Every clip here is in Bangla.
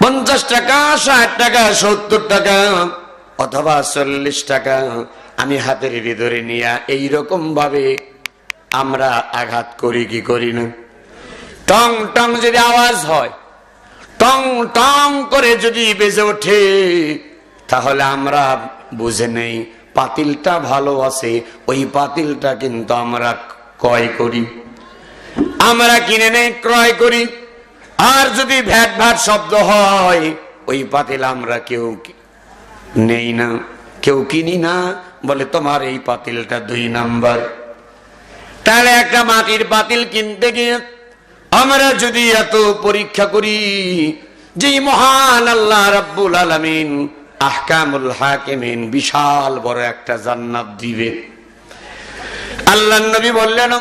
পঞ্চাশ টাকা, ষাট টাকা, সত্তর টাকা, অথবা চল্লিশ টাকা। আমি হাতের ভিতরে নিয়ে এইরকম ভাবে আমরা আঘাত করি, কি করি না? টং টং যদি আওয়াজ হয়, টং টং করে যদি বেজে ওঠে, তাহলে আমরা বুঝে নেই পাতিলটা ভালো আছে, ওই পাতিলটা কিন্তু আমরা ক্রয় করি। আমরা কিনে নেই, ক্রয় করি। আর যদি ভ্যাট ভ্যাট শব্দ হয়, ওই পাতিল আমরা কেউ নেই না। কেউ কিনি না। বলে, তোমার এই পাতিলটা দুই নাম্বার। তাহলে একটা মাটির পাতিল কিনতে গিয়ে আমরা যদি এত পরীক্ষা করি যে মহান আল্লাহ রাব্বুল আলামিন আহকামুল হাকিমিন বিশাল বড় একটা জান্নাত দিবে। আল্লাহ নবী বললেন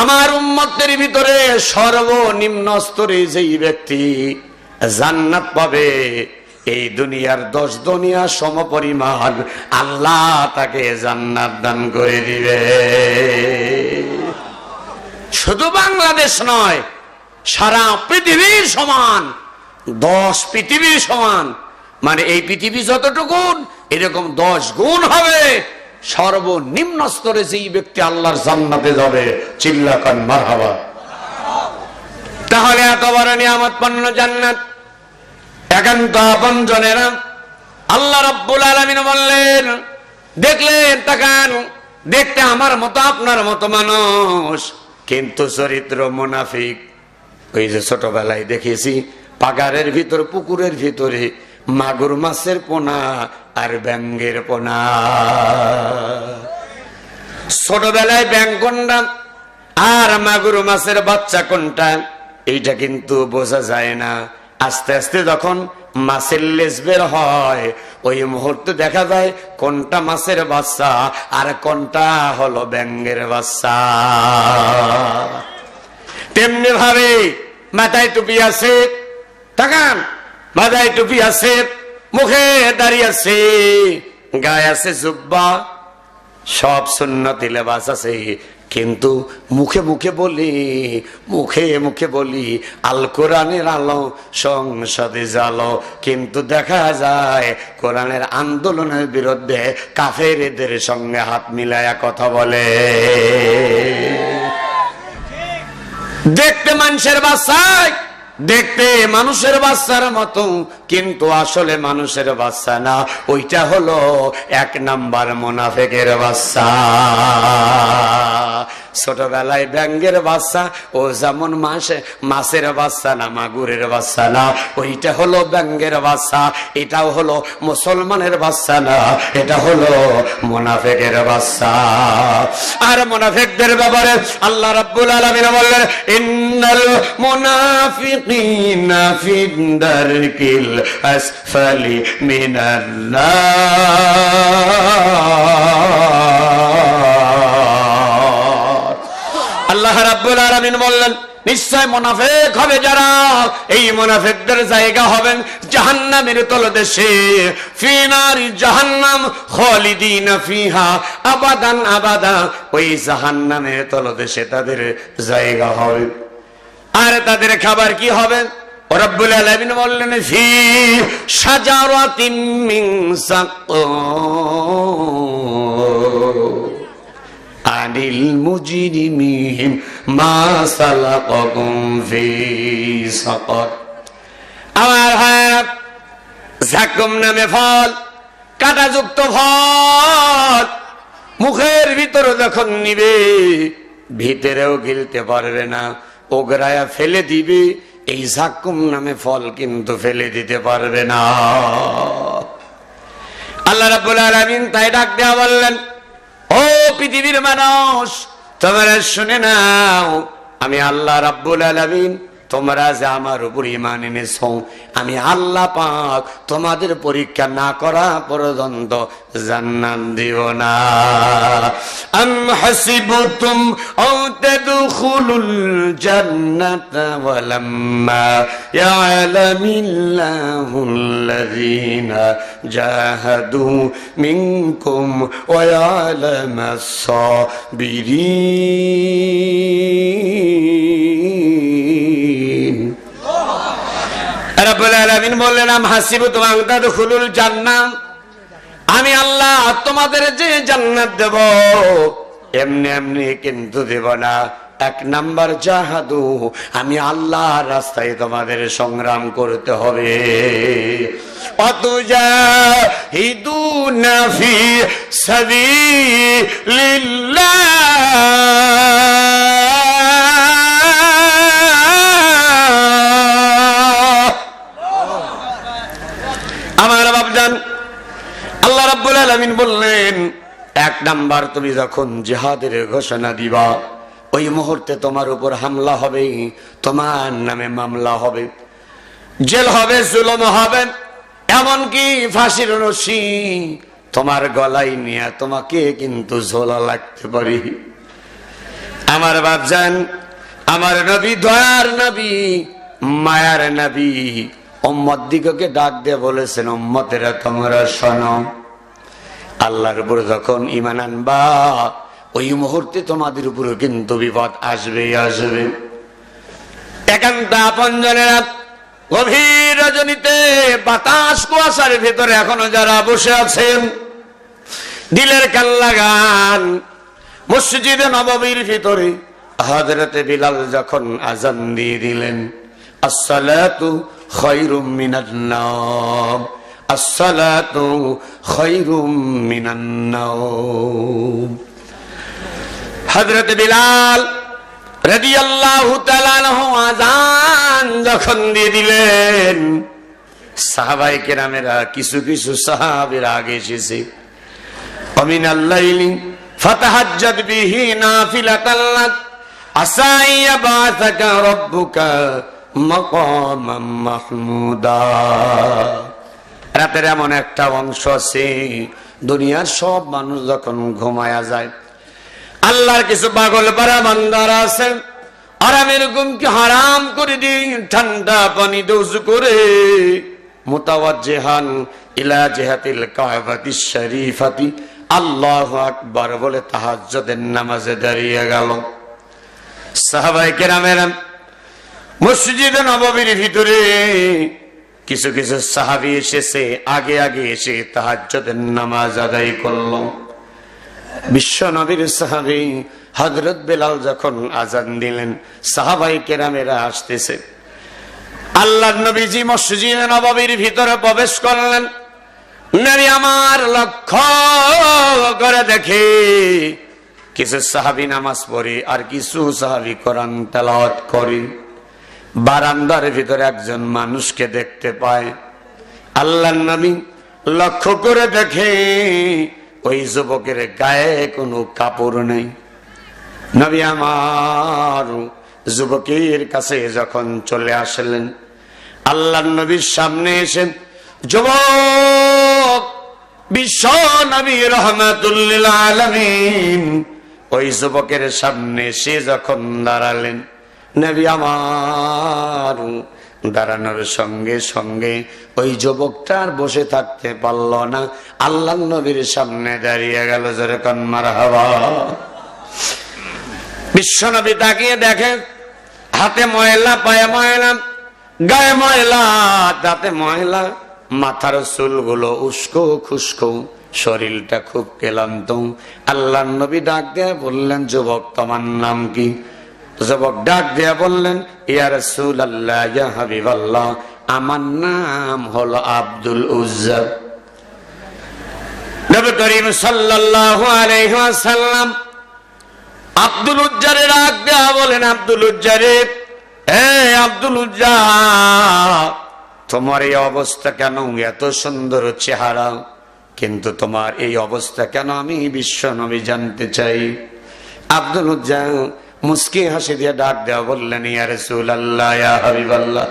আমার উম্মতের ভিতরে সর্বনিম্ন স্তরে যেই ব্যক্তি জান্নাত পাবে, এই দুনিয়ার দশ দুনিয়া সম পরিমাণ আল্লাহ তাকে জান্নাত দান করে দিবে। শুধু বাংলাদেশ নয়, সারা পৃথিবীর সমান, দশ পৃথিবীর সমান মানে এই পৃথিবী যতটুকুন, এরকম দশ গুণ হবে। সর্বনিম্ন স্তরে যেই ব্যক্তি আল্লাহর জান্নাতে যাবে, চিল্লাকান মারহাবা। তাহলে এত বড় নিয়ামত পণ্য জান্নাত। একান্ত আপন জনেরা আল্লাহ রব্বুল আলমিন বললেন, দেখলেন, তাকান, দেখতে আমার মতো, আপনার মতো মানুষ। কিন্তু চরিত্র মুনাফিক। ওই যে ছোটবেলায় দেখেছি পাগারের ভিতর, পুকুরের ভিতরে মাগুর মাছের পোনা আর ব্যাঙ্গের পোনা। ছোটবেলায় ব্যাং কোনটা আর মাগুর মাছের বাচ্চা কোনটা? এইটা কিন্তু বোঝা যায় না। আস্তে আস্তে যখন মাছের লেজ বের হয়, ওই মুহূর্তে দেখা যায় কোনটা মাছের বাচ্চা আর কোনটা হলো ব্যাঙ্গের বাচ্চা। তেমনি ভাবে মাথায় টুপি আছে। তাকান। মাথায় টুপি আছে, মুখে দাঁড়িয়ে আছে, গায়ে আছে জুব্বা, সব সুন্নতি লেবাস আছে। কিন্তু মুখে মুখে বলি, মুখে মুখে বলি, আল কোরআনের আলো সংসদে জালো কিন্তু দেখা যায়, কোরআনের আন্দোলনের বিরুদ্ধে কাফেরদের সঙ্গে হাত মিলায়া কথা বলে। দেখতে মানুষের বাচ্চায় দেখতে মানুষের বাচ্চার মতো, কিন্তু আসলে মানুষের বাচ্চা না। ওইটা হলো এক নাম্বার মোনাফেকের বাচ্চা। ছোটবেলায় ব্যাঙ্গের বাচ্চা, ও যেমন মাসে মাছের বাচ্চা না, মাগুরের বাচ্চা না, ওইটা হলো ব্যাঙ্গের বাচ্চা, এটাও হলো মুসলমানের বাচ্চা না, এটা হলো মোনাফেকের বাচ্চা। আর মোনাফেকদের ব্যাপারে আল্লাহ রাব্বুল আলামিন বললেন, ইন্নাল মুনাফিকিনা ফিদ দারকিল আসফালি মিনান আল্লাহ রাব্বুল আলামিন বললেন, নিশ্চয় মোনাফেক হবে যারা, এই মোনাফেকদের জায়গা হবেন জাহান্নামের তলদেশে। ফিনারি জাহান্নাম খালিদিন ফিহা, আবাদান আবাদা, ওই জাহান্নামের তলদেশে তাদের জায়গা হবে। আর তাদের খাবার কি হবে? রব্বুল আলামিন বললেন, ফি সাজারাতিন মিন সাকর। আনিল মুজরিমিন, মা সালাকাকুম ফি সাকার। আমার ভাইয়েরা জাকুম নামে ফল, কাঁটাযুক্ত ফল, মুখের ভিতরে যখন নিবে, ভিতরেও গিলতে পারবে না, ওগরায়া ফেলে দিবে, এই জাকুম নামে ফল কিন্তু ফেলে দিতে পারবে না। আল্লাহ রাব্বুল আলামিন তাই ডাক দেওয়া বললেন ও পৃথিবীর মানুষ তোমরা শুনে নাও আমি আল্লাহ রাব্বুল আলামিন তোমরা যে আমার উপর ইমান এনেছ, আমি আল্লাহ পাক তোমাদের পরীক্ষা না করা পর্যন্ত জান্নাত দিব না। আম হাসিবতুম আও তাদখুলুল জান্নাতা ওয়ালাম্মা ইয়ালামিল্লাহুল্লাযীনা জাহাদু মিনকুম ওয়া ইয়ালামাস সাবিরিন। বললেন হাসিবু তোমার আমি আল্লাহ তোমাদের যে জান্নাত দেব, এমনি এমনি কিন্তু দেব না। এক নাম্বার জাহাদু, আমি আল্লাহ রাস্তায় তোমাদের সংগ্রাম করতে হবে। সাবিলিল্লাহ। আলামিন বললেন, এক নাম্বার তুমি যখন জিহাদের ঘোষণা দিবা, ওই মুহূর্তে তোমার উপর হামলা হবে, তোমার নামে মামলা হবে। জেল হবে, জুলম হবে, এমনকি ফাঁসির রশি তোমার গলায় নিয়ে তোমাকে কিন্তু ঝোলা লাগতে পারি। আমার বাপজান, আমার নবী, দয়ার নবী, মায়ার নবী, উম্মত দিগকে ডাক দিয়ে বলেছেন, উম্মতেরা তোমরা শোনো। আল্লাহর উপর যখন ইমান আনবা, ওই মুহূর্তে তোমাদের উপরে কিন্তু বিপদ আসবে আসবে। একান্ত আপনজনেরা গভীর রজনীতে বাতাস কুয়াশার ভিতরে এখনও যারা বসে আছেন, দিলের কান লাগান, মসজিদে নববীর ভিতরে হজরতে বিলাল যখন আজান দিয়ে দিলেন, আসসালাতু খৈরুম মিনান নাম। যখন দিয়ে দিলেন সাহাবাই কেরামেরা কিছু কিছু সাহাবের আগে এসেছে। অমিন আল্লাইলি ফাতাহাজ্জাদ বিহি মাহমুদা। রাতের এমন একটা অংশ আছে, দুনিয়ার সব মানুষ যখন ঘুমায়া যায়, আল্লাহর কিছু পাগল পারা বান্দার আছে আরামের ঘুমকে হারাম করে দিই, ঠান্ডা পানি দোষ করে। মোতাওয়াজ্জেহান ইলা জেহাতিল কাবাতি শরীফাতি, আল্লাহ আকবার বলে তাহাজ্জুদের নামাজে দাঁড়িয়ে গেল। সাহাবাই কেরামের মসজিদে নববীর ভিতরে কিছু কিছু সাহাবি এসেছে, আগে আগে এসে তাহাজ্জুদের নামাজ আদায় করল। বিশ্ব নবীর সাহাবি হজরত বেলাল যখন আজান দিলেন, সাহাবাই কেরামেরা আসতেছে। আল্লাহ নবীজি মসজিদ নববীর ভিতরে প্রবেশ করলেন। নারী আমার লক্ষ্য করে দেখে কিছু সাহাবি নামাজ পড়ে আর কিছু সাহাবি কোরআন তেলাওয়াত করে। বারান্দার ভিতরে একজন মানুষকে দেখতে পায়। আল্লাহ নবী লক্ষ্য করে দেখে, ওই যুবকের গায়ে কোনো কাপড় নেই। নবী আমার যুবকের কাছে যখন চলে আসলেন আল্লাহ নবীর সামনে এসে, যুবক, বিশ্ব নবী রহমাতুল্লিল আলমিন। ওই যুবকের সামনে সে যখন দাঁড়ালেন নবী আমার। দাঁড়ানোর সঙ্গে সঙ্গে ওই যুবকটার বসে থাকতে পারল না। আল্লাহ নবীর সামনে দাঁড়িয়ে গেল যেরকম মার হাওয়া বিশ্বনবী তাকিয়ে দেখে, হাতে ময়লা, পায়ে ময়লা, গায়ে ময়লা, দাঁতে ময়লা, মাথার চুলগুলো উস্কো খুস্কো, শরীরটা খুব ক্লান্ত। আল্লাহ নবী ডাক দিয়ে বললেন, যুবক, তোমার নাম কি? যুবক ডাক দিয়া বললেন, ইয়া ইয়া হাবিব আল্লাহ আমার নাম হলো আব্দুল উজ্জা নবী করিম সাল্লাল্লাহু আলাইহি ওয়াসাল্লাম আব্দুল উজ্জারে ডাক দেয়া বলেন তোমার এই অবস্থা কেন? এত সুন্দর চেহারা, কিন্তু তোমার এই অবস্থা কেন? আমি বিশ্ব নবী জানতে চাই। আব্দুল উজ্জা মুস্কি হাসি দিয়ে ডাক দেওয়া বললেন, ইয়া রসুল আল্লাহ হাবিব আল্লাহ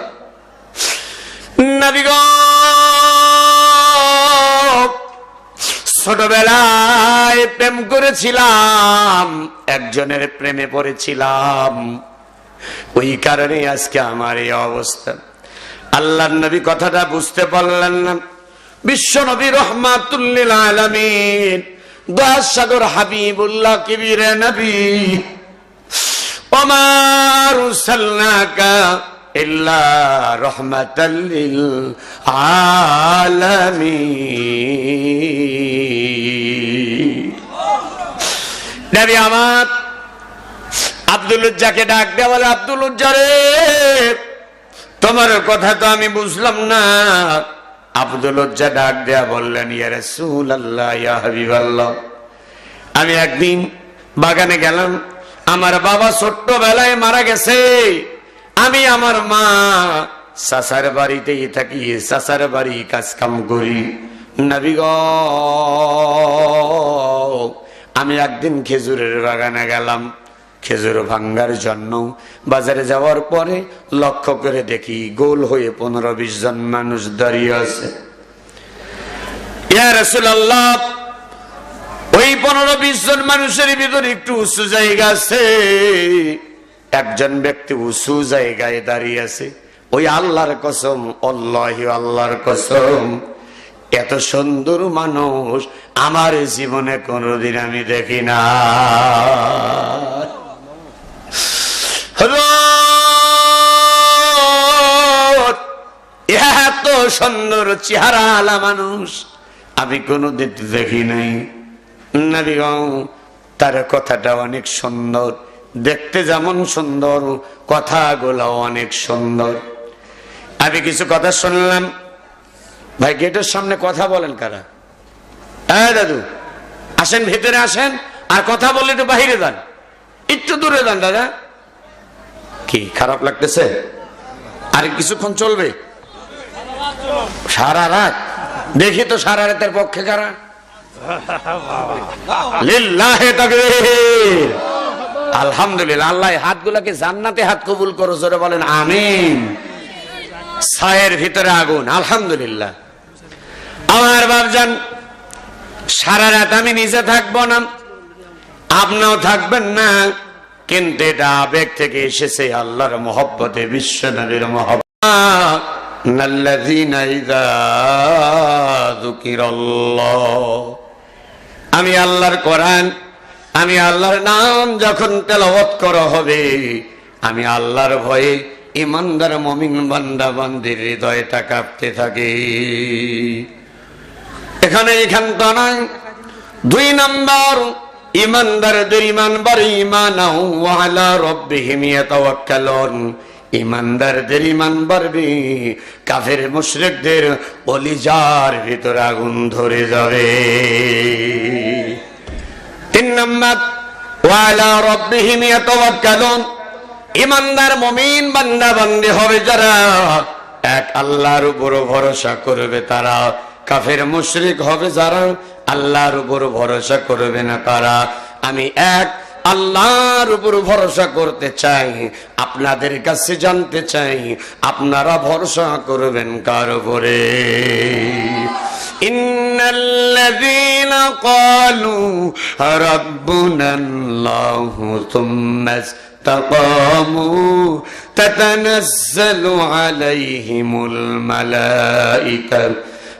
ছোটবেলায় প্রেম করেছিলাম, একজনের প্রেমে পড়েছিলাম। ওই কারণে আজকে আমার এই অবস্থা। আল্লাহ নবী কথাটা বুঝতে পারলেন না। বিশ্ব নবী রহমাতুল্লিল আলমিন দয়ার সাগর হাবিবুল্লাহ কিবিরে নবী আমার আব্দুলুজ্জাকে ডাক দেওয়া বলে, আব্দুলুজ্জা রে, তোমার কথা তো আমি বুঝলাম না। আব্দুলুজ্জা ডাক দেয়া বললেন, ইয়া রাসূলুল্লাহ, ইয়া হাবিবাল্লাহ, আমি একদিন বাগানে গেলাম আমার বাবা ছোট্টবেলায় মারা গেছে। আমি আমার মা সাসার বাড়িতেই থাকি সাসার বাড়ি কাজ কাম করি আমি একদিন খেজুরের বাগানে গেলাম। খেজুর ভাঙ্গার জন্য। বাজারে যাওয়ার পরে লক্ষ্য করে দেখি গোল হয়ে পনেরো বিশ জন মানুষ দাঁড়িয়ে আছে। ওই পনেরো, বিশ জন মানুষের ভিতরে একটু উঁচু জায়গা আছে। একজন ব্যক্তি উঁচু জায়গায় দাঁড়িয়ে আছে। ওই আল্লাহর কসম, অল্লাহ আল্লাহর কসম। এত সুন্দর মানুষ আমার জীবনে কোনদিন আমি দেখি না। এত সুন্দর চেহারা আলা মানুষ আমি কোনোদিন দেখি নাই। তার কথাটা অনেক সুন্দর। দেখতে যেমন সুন্দর কথাগুলো অনেক সুন্দর। আমি কিছু কথা শুনলাম। ভাই, গেটের সামনে কথা বলেন কারা? হ্যাঁ দাদু। আসেন, ভেতরে আসেন। আর কথা বললে একটু বাহিরে যান। একটু দূরে যান, দাদা। কি, খারাপ লাগতেছে? আর, কিছুক্ষণ চলবে? সারা রাত? দেখি তো সারা রাতের পক্ষে কারা? আলহামদুলিল্লাহ আল্লাহ হাতগুলাকে জান্নাতে হাত কবুল করো জোরে বলেন আমিন ছায়ের ভিতরে আগুন আলহামদুলিল্লাহ আমার বাপজান সারা রাত আমি নিজে থাকবো না আপনিও থাকবেন না কিন্তু এটা আবেগ থেকে এসেছে আল্লাহর মহব্বতে বিশ্ব নবীর মহব্বত الذين إذا ذكر الله আমি আল্লাহর কোরআন, আমি আল্লাহর নাম যখন তেলাওয়াত করা হবে, আমি আল্লাহর ভয়ে ইমানদার মমিন বান্দা বান্দির হৃদয়টা কাঁপতে থাকে। এখানে এখান তো নয়, দুই নাম্বার ইমানদারদের ইমান বাড়ি ইমান ইমানদারদের ইমান বাড়বে, কাফের মুশরিকদের অলিজার ভিতর আগুন ধরে যাবে। তিন নম্বর ওয়ালা ইমানদার হবে এক ভরসা করবে তারা। কাফের হবে করবে না তারা। আমি এক আল্লাহর উপর ভরসা করতে চাই আপনাদের কাছে জানতে চাই আপনারা ভরসা করবেন কার উপরে إن الذين قالوا ربنا الله ثم استقاموا تتنزل عليهم الملائكة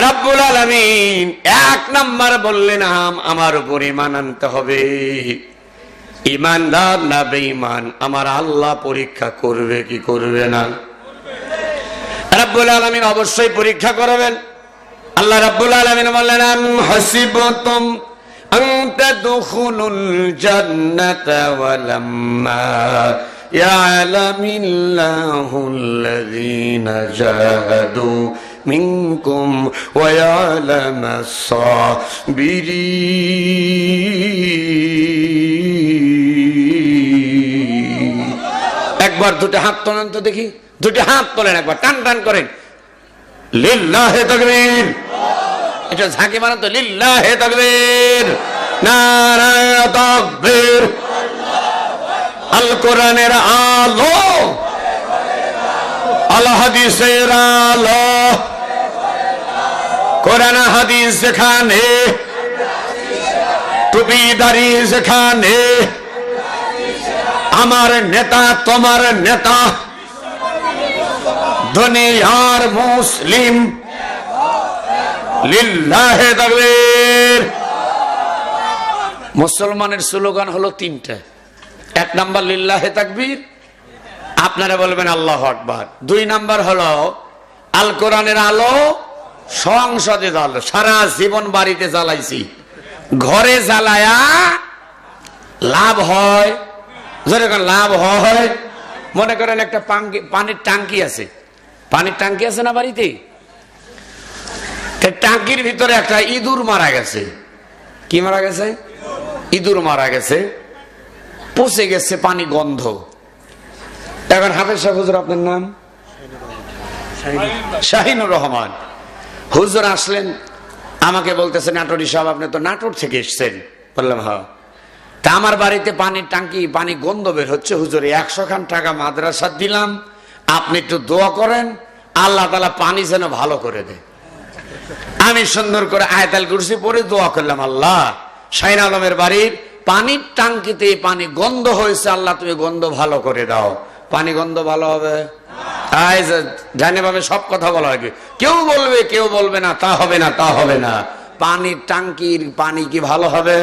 রাব্বুল আলামিন এক নাম্বার বললেন, আম আমার উপর ইমান আনতে হবে। ইমানদার না বেঈমান, আমার আল্লাহ পরীক্ষা করবে কি করবে না। আলামিন অবশ্যই পরীক্ষা করবেন। আল্লাহ রাব্বুল আলামিন বললেন, আম হাসিবতুম আন ওয়া ইয়ালামাস সাবিরিন একবার দুটো হাত তোলেন তো দেখি, দুটো হাত তোলেন একবার, টান টান করেন। লিল্লাহে তাকবীর। এটা ঝাঁকি মারেন তো লিল্লাহে তাকবীর। নারায়ণ তাকবীর। আল কোরআনের আলো। আল হাদিসের আলো। কোরআন, হাদিস যেখানে টুপিদারি যেখানে, আমার নেতা, তোমার নেতা, দুনিয়ার মুসলিম, লিল্লাহে তাকবীর। মুসলমানের স্লোগান হলো তিনটা। এক নাম্বার লিল্লাহে তাকবীর, আপনারা বলবেন আল্লাহ আকবার। দুই নাম্বার হলো আল কোরআনের আলো সংসদে জ্বালো সারা জীবন বাড়িতে জ্বালাইছি। ঘরে জ্বালায়া লাভ হয়। লাভ হয়। মনে করেন একটা পানির টাঙ্কি আছে। পানির টাঙ্কি আছে না বাড়িতে? টাঙ্কির ভিতরে একটা ইঁদুর মারা গেছে। কি মারা গেছে? ইঁদুর মারা গেছে। পচে গেছে পানি গন্ধ। এখন হাফেজ সাহেব আপনার নাম? শাহিনুর রহমান। হুজুর আসলেন, আমাকে বলতেছে নাটোরি সাহেব, আপনি তো নাটোর থেকে এসছেন। বললাম হ্যাঁ। তা আমার বাড়িতে পানির টাঙ্কি পানি গন্ধ বের হচ্ছে, হুজুর একশো খান টাকা মাদ্রাসা দিলাম। আপনি একটু দোয়া করেন, আল্লাহ তালা পানি যেন ভালো করে দেয়। আমি সুন্দর করে আয়তাল কুরসি পরে দোয়া করলাম, আল্লাহ শাহিন আলমের বাড়ির পানির টাঙ্কিতে পানি গন্ধ হয়েছে, আল্লাহ তুমি গন্ধ ভালো করে দাও। পানি গন্ধ ভালো হবে? জানে ভাবে সব কথা বলা হবে কেউ বলবে কেউ বলবে না, তা হবে না, তা হবে না। পানির টাঙ্কির পানি কি ভালো হবে?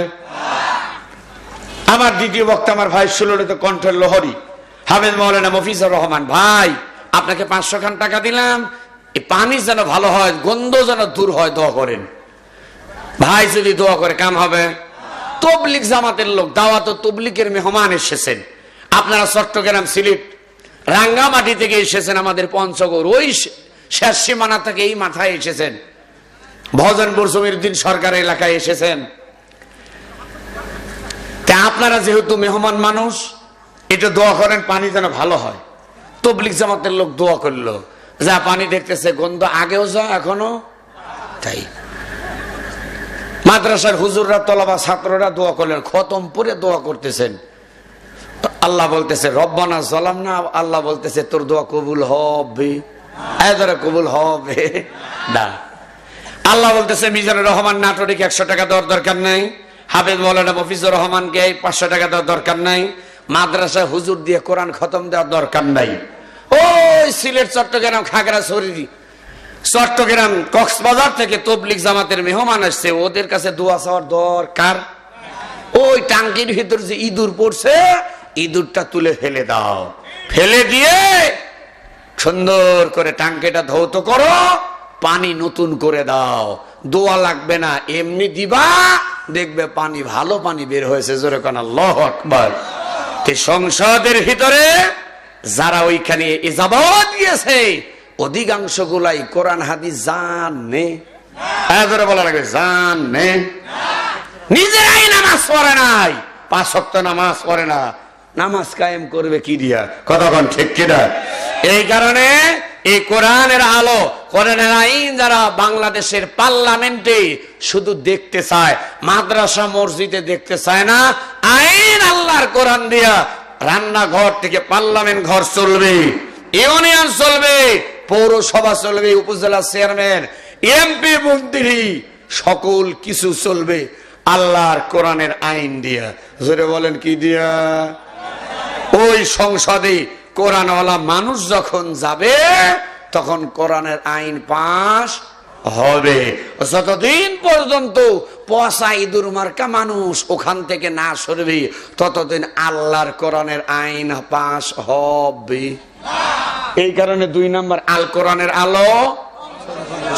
আমার দ্বিতীয় বক্তা আমার ভাই সুললিত কণ্ঠের লোহরি। হাফেজ মৌলানা মফিজুর রহমান, ভাই, আপনাকে পাঁচশো খান টাকা দিলাম। এই পানি যেন ভালো হয়, গন্ধ যেন দূর হয়, দোয়া করেন। ভাই যদি দোয়া করে, কাম হবে? তবলিক জামাতের লোক, দাওয়াত ও তবলিকের মেহমান এসেছেন। আপনারা চট্টগ্রাম সিলেট রাঙ্গামাটি থেকে এসেছেন আমাদের পঞ্চগড় ওই শেষ সীমানা থেকে এই মাথায় এসেছেন। ভজনপুর দিন সরকার এলাকায় এসেছেন। তা আপনারা যেহেতু মেহমান মানুষ এটা দোয়া করেন, পানি যেন ভালো হয়। তবলিক জামাতের লোক দোয়া করল, যা পানি দেখতেছে, গন্ধ আগেও যা, এখনও তাই। মাদ্রাসার হুজুররা, তলাবা ছাত্ররা দোয়া করলেন, খতম পরে দোয়া করতেছেন। আল্লাহ বলতেছে, রব্বানা জলাম না আল্লাহ বলতেছে, তোর দোয়া কবুল হবে। কবুল হবে। না। আল্লাহ বলতেছে, মিজানুর রহমান নাটোরিকে একশো টাকা দেওয়ার দরকার নাই। হাফেজ মৌলানা মফিজুর রহমানকে পাঁচশো টাকা দেওয়ার দরকার নাই। মাদ্রাসা হুজুর দিয়ে কোরআন খতম দেওয়ার দরকার নাই। ওই সিলেট, চট্টগ্রাম খাগড়াছড়ি চট্টগ্রাম, কক্সবাজার থেকে তবলিক জামাতের মেহমান আসছে। ওদের কাছে দোয়া চাওয়ার দরকার। ওই টাঙ্কির ভিতর যে ইঁদুর পড়ছে ইঁদুরটা তুলে ফেলে দাও। ফেলে দিয়ে সুন্দর করে টাঙ্কিটা ধৌত করো, পানি নতুন করে দাও। দোয়া লাগবে না, এমনি দিবা, দেখবে পানি ভালো পানি বের হয়েছে, জোরে কান, আল্লাহ আকবার। সংসদের ভিতরে যারা ওইখানে ইজাবত গিয়েছে অধিকাংশ গুলাই কোরআন, হাদিস জানে। হ্যাঁ ধরে বলা লাগবে নিজেরাই নামাজ পড়ে নাই, পাঁচ সপ্ত নামাজ পড়ে না। নামাজ কায়েম করবে কি দিয়া? কতক্ষণ ঠিক কিনা? এই কারণে এই কোরআনের আলো, কোরআনের আইন যারা বাংলাদেশের পার্লামেন্টে শুধু দেখতে চায়, মাদ্রাসা মসজিদে দেখতে চায় না, আইন আল্লাহর কোরআন দিয়া রান্নাঘর থেকে পার্লামেন্ট ঘর চলবে, ইউনিয়ন চলবে, পৌরসভা চলবে, উপজেলা চেয়ারম্যান এমপি মন্ত্রী, সকল কিছু চলবে আল্লাহর কোরআনের আইন দিয়া। জোরে বলেন কি দিয়া? ওই সংসদে কোরআনওয়ালা মানুষ যখন যাবে, তখন কোরআনের আইন পাশ হবে। যতদিন পর্যন্ত পচা ইঁদুর মার্কা মানুষ ওখান থেকে না সরবে, ততদিন আল্লাহর কোরআনের আইন পাশ হবে। এই কারণে দুই নম্বর, আল কোরআনের আলো।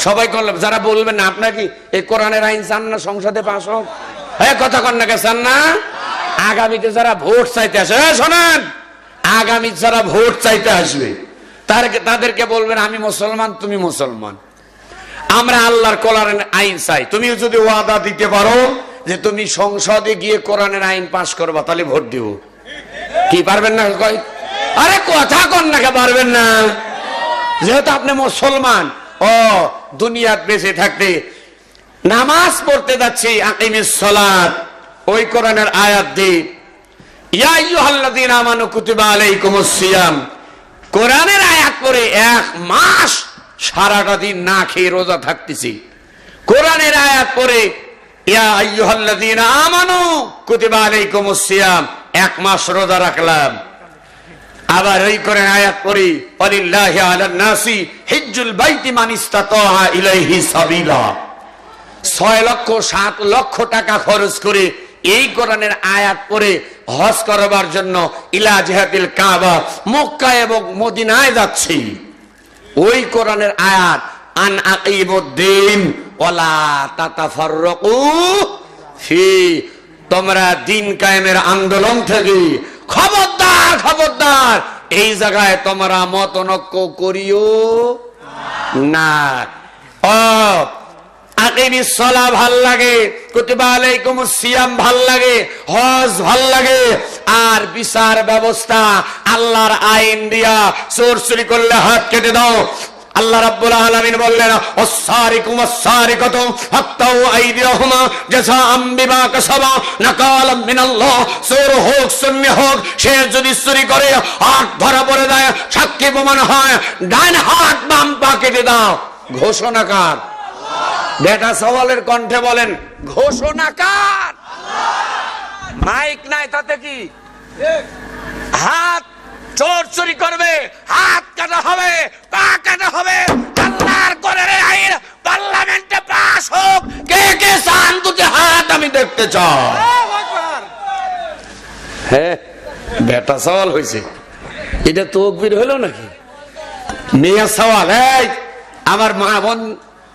সবাই করলাম যারা বলবেন না, আপনার কি এই কোরআনের আইন চান না সংসদে পাশ হোক? হ্যাঁ কথা কন্যাকে চান না? আগামীতে যারা ভোট চাইতে আসে শোনেন আগামী যারা ভোট চাইতে আসবে তাদেরকে বলবেন, আমি মুসলমান, তুমি মুসলমান। আমরা আল্লাহর কোরআনের আইন চাই। তুমি যদি ওয়াদা দিতে পারো যে তুমি সংসদে গিয়ে কোরআনের আইন পাশ করবা, তাহলে ভোট দিব। কি, পারবেন না কয় আরে কথা কন্যাকে পারবেন না। যেহেতু আপনি মুসলমান, ও, দুনিয়াত বেঁচে থাকতে নামাজ পড়তে যাচ্ছি, আকিমিস সালাত। ওই কোরআনের আয়াত দি আইয়ুহাল্লাযীনা আমানু কুতিবা আলাইকুমুস সিয়াম। কোরআনের আয়াত করে এক মাস সারাটা দিন না খেয়ে রোজা থাকতেছি। কোরআনের আয়াত পরে এক মাস রাখলাম। আবার ওই আয়াত বাইতি লক্ষ, সাত লক্ষ টাকা খরচ করে এই কোরআনের আয়াত করে হজ করবার জন্য ইলা জিহাদিল কাবা মক্কা এবং মদিনায় যাচ্ছি। ওই কোরআনের আয়াত, আন আকিবুদ্দিন ওয়ালা তাতাফাররাকু ফি, তোমরা দিন কায়েমের আন্দোলন থেকে খবরদার খবরদার, এই জায়গায় তোমরা মতনক্য করিও না। সলা ভালো লাগে সিয়াম ভালো লাগে, হজ ভালো লাগে, আর বিচার ব্যবস্থা আল্লাহর আইন দিয়া চোর চুরি করলে হাত কেটে দাও। আল্লাহ রাব্বুল আলামিন বললেন মিনাল্লাহ হোক, সুন্নি হোক, সে যদি চুরি করে, হাত ধরা পড়ে যায়, সাক্ষী প্রমাণ হয়, ডান হাত বাম পা দাও। ঘোষণাকার বেটা সওয়ালের কণ্ঠে বলেন, ঘোষণাকার! মাইক নাই তাতে কি? হাত চোর চুরি করবে, হাত কাটা হবে, পা কাটা হবে, আল্লাহর করে আইন পার্লামেন্টে পাস হোক। কে কে চান দুটি হাত আমি দেখতে চাই। হ্যাঁ বেটা সওয়াল হয়েছে এটা তকবির হলো নাকি? মেয়ে সওয়াল, এই, আমার মা বোন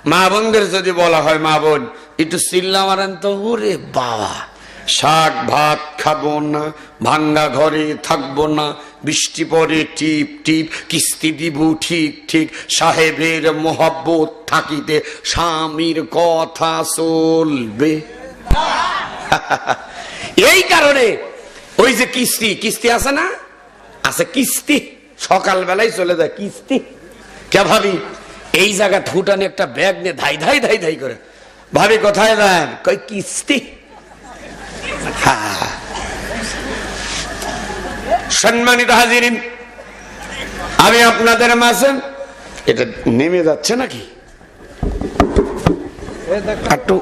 মা বোনদের যদি বলা হয়, মা বোন, একটু চিল্লা মারেন তো, ওরে বাবা। শাক ভাত খাব না, ভাঙ্গা ঘরে থাকব না, বৃষ্টি পরে টিপ টিপ, কিস্তি দিব ঠিক ঠিক, সাহেবের মোহব্বত থাকিতে স্বামীর কথা চলবে। এই কারণে ওই যে কিস্তি কিস্তি আছে না? আছে কিস্তি। সকাল বেলায় চলে যায় কিস্তি। কে ভাবি? এই জায়গা ফুটানে একটা ব্যাগ নিয়ে ধাই ধাই ধাই ধাই করে। ভাবি, কোথায় দেন কই, কিস্তি। সম্মানিত হাজিরিন, আমি আপনাদের মাঝে এটা নেমে যাচ্ছে নাকি? একটু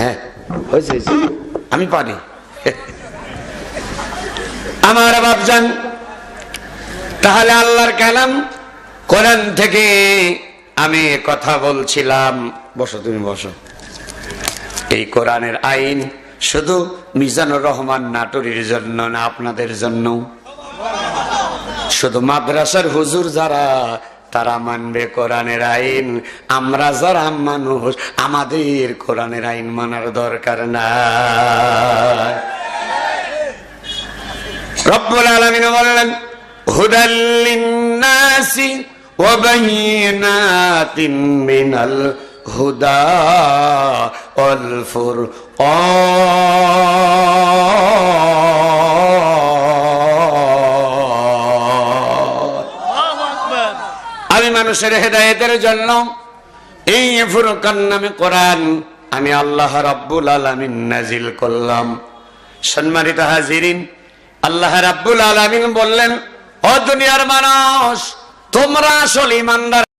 হ্যাঁ হয়েছে। আমি পারি। আমার বাপজান, তাহলে আল্লাহর কালাম কোরআন থেকে আমি কথা বলছিলাম। বসো, তুমি বসো। এই কোরআনের আইন শুধু মিজানুর রহমান নাটুরির জন্য না, আপনাদের জন্য শুধু মাদ্রাসার হুজুর যারা, তারা মানবে কোরআনের আইন। আমরা যারা মানুষ, আমাদের কোরআনের আইন মানার দরকার না রব্বুল আলামিন বললেন হুদাল্লিন্নাসি মিনাল হুদা ওয়াল ফুরকান আমি মানুষের হেদায়েতের জন্য এই ফুরকান নামে কোরআন আমি আল্লাহ রাব্বুল আলামিন নাজিল করলাম। সম্মানিত হাজিরিন, আল্লাহ রাব্বুল আলামিন বললেন, ও দুনিয়ার মানুষ তোমরা আসল ইমানদার